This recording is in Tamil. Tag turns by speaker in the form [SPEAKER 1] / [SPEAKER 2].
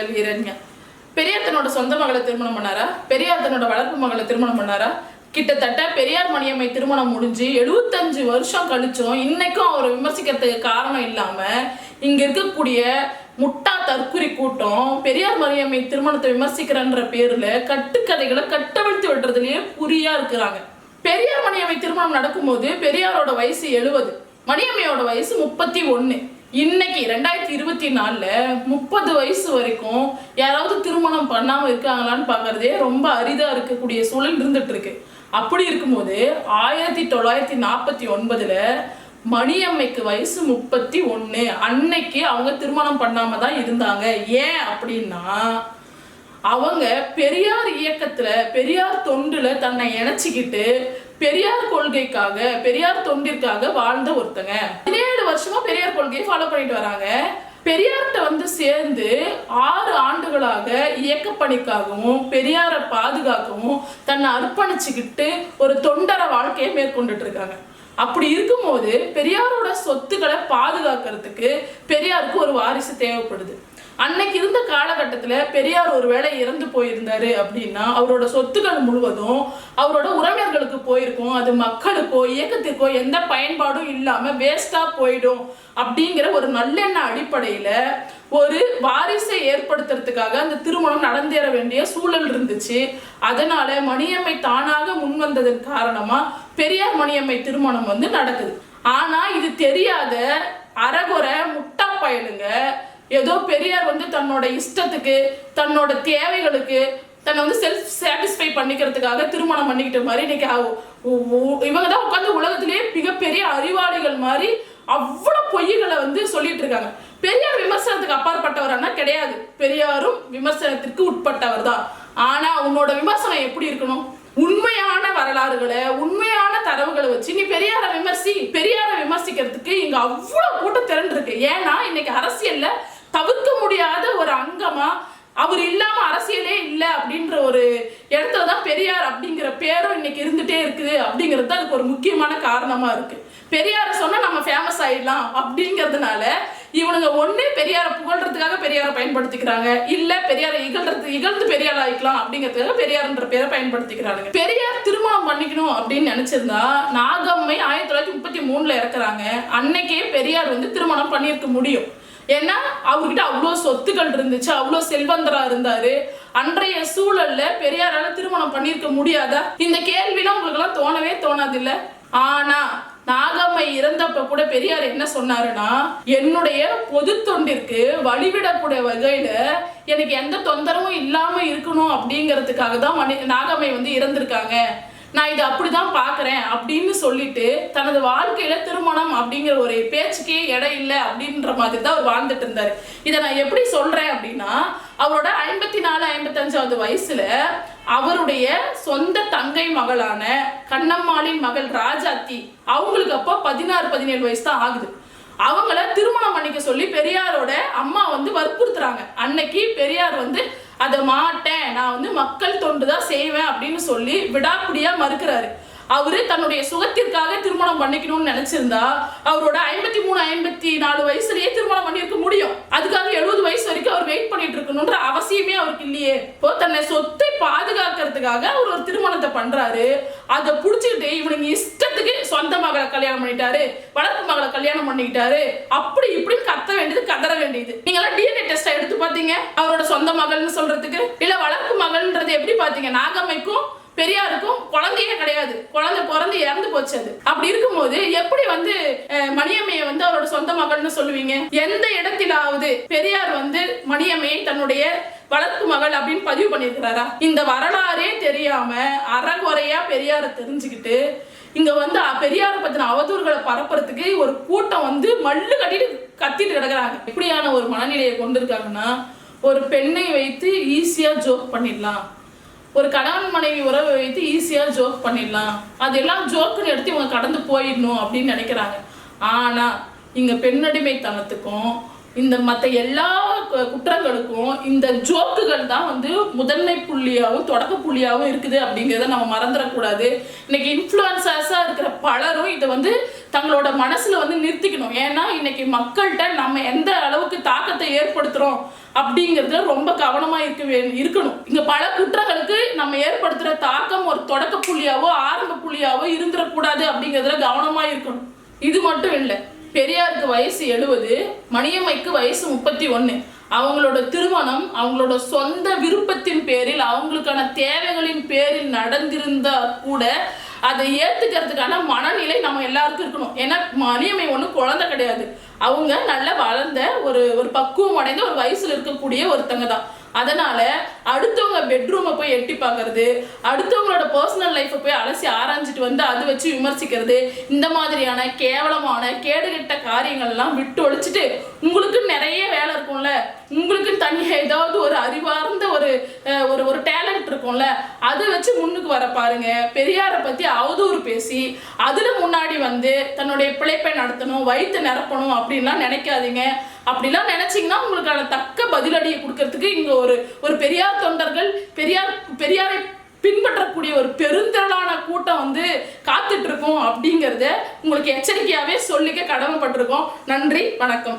[SPEAKER 1] மகள் ஹீரண்யா பெரியார் தன்னோட சொந்த மகளை திருமணம் பண்ணாரா? பெரியார் தன்னோட வளர்ப்பு மகளை திருமணம் பண்ணாரா? கிட்டத்தட்ட பெரியார் மணியம்மை திருமணம் முடிஞ்சு எழுபத்தஞ்சு வருஷம் கழிச்சும் இன்னைக்கும் அவரை விமர்சிக்கிறதுக்கு காரணம் இல்லாம இங்க இருக்கக்கூடிய முட்டா தற்குறி கூட்டம் பெரியார் மணியம்மை திருமணத்தை விமர்சிக்கிறன்ற பேர்ல கட்டுக்கதைகளை கட்டவிழ்த்து விடுறதுலயே குறியா இருக்கிறாங்க. பெரியார் மணியம்மை திருமணம் நடக்கும்போது பெரியாரோட வயசு எழுபது மணியம்மையோட வயசு முப்பத்தி ஒன்று இன்னைக்கு ரெண்டாயிரத்தி இருபத்தி நாலுல முப்பது வயசு வரைக்கும் யாராவது திருமணம் பண்ணாம இருக்காங்களான்னு பார்க்குறதே ரொம்ப அரிதா இருக்கக்கூடிய சூழல் இருந்துட்டு இருக்கு. அப்படி இருக்கும்போது ஆயிரத்தி தொள்ளாயிரத்தி நாற்பத்தி ஒன்பதுல மணியம்மைக்கு வயசு முப்பத்தி ஒன்று அன்னைக்கு அவங்க திருமணம் பண்ணாம தான் இருந்தாங்க. ஏன் அப்படின்னா அவங்க பெரியார் இயக்கத்துல பெரியார் தொண்டுல தன்னை இணைச்சிக்கிட்டு பெரியார் கொள்கைக்காக பெரியார் தொண்டிற்காக வாழ்ந்த ஒருத்தங்க. பதினேழு வருஷமா பெரியார் கொள்கையை ஃபாலோ பண்ணிட்டு வராங்க. பெரியார்கிட்ட வந்து சேர்ந்து ஆறு ஆண்டுகளாக இயக்கப்பணிக்காகவும் பெரியாரை பாதுகாக்கவும் தன்னை அர்ப்பணிச்சுக்கிட்டு ஒரு தொண்டர வாழ்க்கையை மேற்கொண்டுட்டு இருக்காங்க. அப்படி இருக்கும்போது பெரியாரோட சொத்துக்களை பாதுகாக்கிறதுக்கு பெரியாருக்கு ஒரு வாரிசு தேவைப்படுது. அன்னைக்கு இருந்த காலகட்டத்தில் பெரியார் ஒருவேளை இறந்து போயிருந்தாரு அப்படின்னா அவரோட சொத்துக்கள் முழுவதும் அவரோட உறவினர்களுக்கு போயிருக்கும். அது மக்களுக்கோ இயக்கத்திற்கோ எந்த பயன்பாடும் இல்லாமல் வேஸ்ட்டாக போயிடும் அப்படிங்கிற ஒரு நல்லெண்ண அடிப்படையில் ஒரு வாரிசை ஏற்படுத்துறதுக்காக அந்த திருமணம் நடந்தேற வேண்டிய சூழல் இருந்துச்சு. அதனால மணியம்மை தானாக முன்வந்ததன் காரணமா பெரியார் மணியம்மை திருமணம் வந்து நடக்குது. ஆனா இது தெரியாத அறகுறை முட்டா பயலுங்க. ஏதோ பெரியார் வந்து தன்னோட இஷ்டத்துக்கு தன்னோட தேவைகளுக்கு தன்னை வந்து செல்ஃப் சாட்டிஸ்ஃபை பண்ணிக்கிறதுக்காக திருமணம் பண்ணிக்கிட்ட மாதிரி இன்னைக்கு இவங்க தான் உட்காந்து உலகத்திலேயே மிகப்பெரிய அறிவாளிகள் மாதிரி அவ்வளோ பொய்களை வந்து சொல்லிட்டு இருக்காங்க. பெரியார் விமர்சனத்துக்கு அப்பாற்பட்டவரானா கிடையாது. பெரியாரும் விமர்சனத்திற்கு உட்பட்டவர் தான். ஆனா உன்னோட விமர்சனம் எப்படி இருக்கணும்? உண்மையான வரலாறுகளை உண்மையான தரவுகளை வச்சு நீ பெரியார விமர்சி பெரியார விமர்சிக்கிறதுக்கு இங்க அவ்வளவு கூட்டம் திரண்டு இருக்கு ஏன்னா இன்னைக்கு அரசியல்ல தவிர்க்க முடியாத ஒரு அங்கமா அவர் இல்லாம அரசியலே இல்லை அப்படின்ற ஒரு இடத்துல தான் பெரியார் அப்படிங்கிற பேரும் இன்னைக்கு இருந்துட்டே இருக்குது அப்படிங்கிறது அதுக்கு ஒரு முக்கியமான காரணமா இருக்கு. பெரியாரை சொன்னா நம்ம ஃபேமஸ் ஆயிடலாம் அப்படிங்கிறதுனால இவனுங்க ஒண்ணு பெரியாரை புகழ்றதுக்காக பெரியாரை பயன்படுத்திக்கிறாங்க. இல்ல பெரியாரை இகழ்றது இகழ்ந்து பெரியார் ஆயிக்கலாம் அப்படிங்கிறதுக்காக பெரியார்ன்ற பேரை பயன்படுத்திக்கிறாங்க பெரியார் திருமணம் பண்ணிக்கணும் அப்படின்னு நினைச்சிருந்தா நாகம்மை ஆயிரத்தி தொள்ளாயிரத்தி முப்பத்தி மூணுல இறக்குறாங்க. அன்னைக்கே பெரியார் வந்து திருமணம் பண்ணியிருக்க முடியும். ஏன்னா அவர்கிட்ட அவ்வளோ சொத்துக்கள் இருந்துச்சு அவ்வளோ செல்வந்தரா இருந்தாரு. அன்றைய சூழல்ல பெரியாரால திருமணம் பண்ணியிருக்க முடியாதா? இந்த கேள்விலாம் உங்களுக்கு எல்லாம் தோணவே தோணாது இல்ல ஆனா நாகம்மை இறந்தப்ப கூட பெரியார் என்ன சொன்னாருன்னா என்னுடைய பொது தொண்டிற்கு வழிவிடக்கூடிய வகையில எனக்கு எந்த தொந்தரவும் இல்லாம இருக்கணும் அப்படிங்கிறதுக்காக தான் நாகம்மை வந்து இறந்திருக்காங்க. நான் இதை அப்படிதான் பார்க்குறேன் அப்படின்னு சொல்லிட்டு தனது வாழ்க்கையில திருமணம் அப்படிங்கிற ஒரு பேச்சுக்கே இடம் இல்லை அப்படின்ற மாதிரி தான் அவர் வாழ்ந்துட்டு இருந்தாரு. இதை நான் எப்படி சொல்றேன் அப்படின்னா அவரோட ஐம்பத்தி நாலு ஐம்பத்தஞ்சாவது வயசுல அவருடைய சொந்த தங்கை மகளான கண்ணம்மாளின் மகள் ராஜாத்தி அவங்களுக்கு அப்போ பதினாறு பதினேழு வயசு தான் ஆகுது. அவங்கள திருமணம் பண்ணிக்க சொல்லி பெரியாரோட அம்மா வந்து வற்புறுத்துறாங்க. அன்னைக்கு பெரியார் வந்து அதை மாட்டேன். நான் வந்து மக்கள் தொண்டு தான் செய்வேன் அப்படின்னு சொல்லி விடாப்பிடியாக மறுக்கிறாரு. அவரு தன்னுடைய சுகத்திற்காக திருமணம் பண்ணிக்கணும்னு நினைச்சிருந்தா அவரோட ஐம்பத்தி மூணு ஐம்பத்தி நாலு வயசுலயே திருமணம் பண்ணியிருக்க முடியும். அதுக்காக எழுபது வயசு வரைக்கும் அவர் வெயிட் பண்ணிட்டு இருக்கணும்ன்ற அவசியமே அவருக்கு இல்லையே. இப்போ தன்னை சொத்தை பாதுகாக்கிறதுக்காக அவர் ஒரு திருமணத்தை பண்றாரு. அதை புடிச்சுக்கிட்டு இவனுங்க இஷ்டத்துக்கு சொந்த மகளை கல்யாணம் பண்ணிட்டாரு வளர்ப்பு மகளை கல்யாணம் பண்ணிக்கிட்டாரு அப்படி இப்படின்னு கத்த வேண்டியது கதற வேண்டியது. நீங்க எல்லாம் டிஎன்ஏ டெஸ்ட் எடுத்து பாத்தீங்க அவரோட சொந்த மகள்னு சொல்றதுக்கு? இல்ல வளர்ப்பு மகள்ன்றது எப்படி பாத்தீங்க நாகம்மைக்கும் பெரியாருக்கும் குழந்தையே கிடையாது. குழந்தை பிறந்து இறந்து போச்சு அது. அப்படி இருக்கும்போது எப்படி வந்து மணியம்மையை வந்து அவரோட சொந்த மகள்னு சொல்லுவீங்க? எந்த இடத்திலாவது பெரியார் வந்து மணியம்மையை தன்னுடைய வளர்ப்பு மகள் அப்படின்னு பதிவு பண்ணியிருக்கிறாரா? இந்த வரலாறே தெரியாம அறகுறையா பெரியாரை தெரிஞ்சுக்கிட்டு இங்க வந்து பெரியார பெரியாரை பத்தின அவதூறுகளை பரப்புறதுக்கு ஒரு கூட்டம் வந்து மல்லு கட்டிட்டு கத்திட்டு கிடக்குறாங்க. எப்படியான ஒரு மனநிலையை கொண்டிருக்காங்கன்னா ஒரு பெண்ணை வைத்து ஈஸியா ஜோக் பண்ணிடலாம். ஒரு கணவன் மனைவி உறவை வைத்து ஈஸியாக ஜோக் பண்ணிடலாம். அதெல்லாம் ஜோக்குன்னு எடுத்து இவங்க கடந்து போயிடணும் அப்படின்னு நினைக்கிறாங்க. ஆனால் இங்கே பெண்ணடிமைத்தனத்துக்கும் இந்த மற்ற எல்லா கு- குற்றங்களுக்கும் இந்த ஜோக்குகள் தான் வந்து முதன்மை புள்ளியாகவும் தொடக்க புள்ளியாகவும் இருக்குது அப்படிங்கிறத நம்ம மறந்துடக்கூடாது. இன்னைக்கு இன்ஃப்ளூயன்சர்ஸாக இருக்கிற பலரும் இதை வந்து தங்களோட மனசில் வந்து நிறுத்திக்கணும். ஏன்னா இன்னைக்கு மக்கள்கிட்ட நம்ம எந்த அளவுக்கு தாக்கத்தை ஏற்படுத்துகிறோம் அப்படிங்கிறதுல ரொம்ப கவனமாக இருக்க வே இருக்கணும். இங்கே பல குற்றங்களுக்கு நம்ம ஏற்படுத்துகிற தாக்கம் ஒரு தொடக்க புள்ளியாவோ ஆரம்ப புள்ளியாவோ இருந்துடக்கூடாது அப்படிங்கிறதுல கவனமாக இருக்கணும். இது மட்டும் இல்லை. பெரியாருக்கு வயசு எழுபது மணியம்மைக்கு வயசு முப்பத்தி ஒன்று அவங்களோட திருமணம் அவங்களோட சொந்த விருப்பத்தின் பேரில் அவங்களுக்கான தேவைகளின் பேரில் நடந்திருந்தா கூட அதை ஏற்றுக்கிறதுக்கான மனநிலை நம்ம எல்லாருக்கும் இருக்கணும். ஏன்னா மணியம்மை ஒன்றும் குழந்தை கிடையாது. அவங்க நல்லா வளர்ந்த ஒரு ஒரு பக்குவம் அடைந்த ஒரு வயசில் இருக்கக்கூடிய ஒருத்தங்க தான். அதனால அடுத்தவங்க பெட்ரூமை போய் எட்டி பார்க்கறது அடுத்தவங்களோட பர்சனல் லைஃப்பை போய் அலசி ஆராய்ஞ்சிட்டு வந்து அது வச்சு விமர்சிக்கிறது இந்த மாதிரியான கேவலமான கேடுகட்ட காரியங்கள்லாம் விட்டு ஒழிச்சிட்டு உங்களுக்கு நிறைய வேலை இருக்கும்ல உங்களுக்கு தனியாக ஏதாவது ஒரு அறிவார்ந்த ஒரு ஒரு ஒரு டேலண்ட் இருக்கும்ல அதை வச்சு முன்னுக்கு வர பாருங்க. பெரியாரை பற்றி அவதூறு பேசி அதில் முன்னாடி வந்து தன்னுடைய பிழைப்பை நடத்தணும் வயிற்று நிரப்பணும் அப்படின்லாம் நினைக்காதீங்க. அப்படிலாம் நினைச்சிங்கன்னா உங்களுக்கான தக்க பதிலடியை கொடுக்கறதுக்கு இங்கே ஒரு ஒரு பெரியார் தொண்டர்கள் பெரியார் பெரியாரை பின்பற்றக்கூடிய ஒரு பெருந்திரளான கூட்டம் வந்து காத்துட்டு அப்படிங்கிறத உங்களுக்கு எச்சரிக்கையாகவே சொல்லிக்க கடமைப்பட்டிருக்கோம். நன்றி வணக்கம்.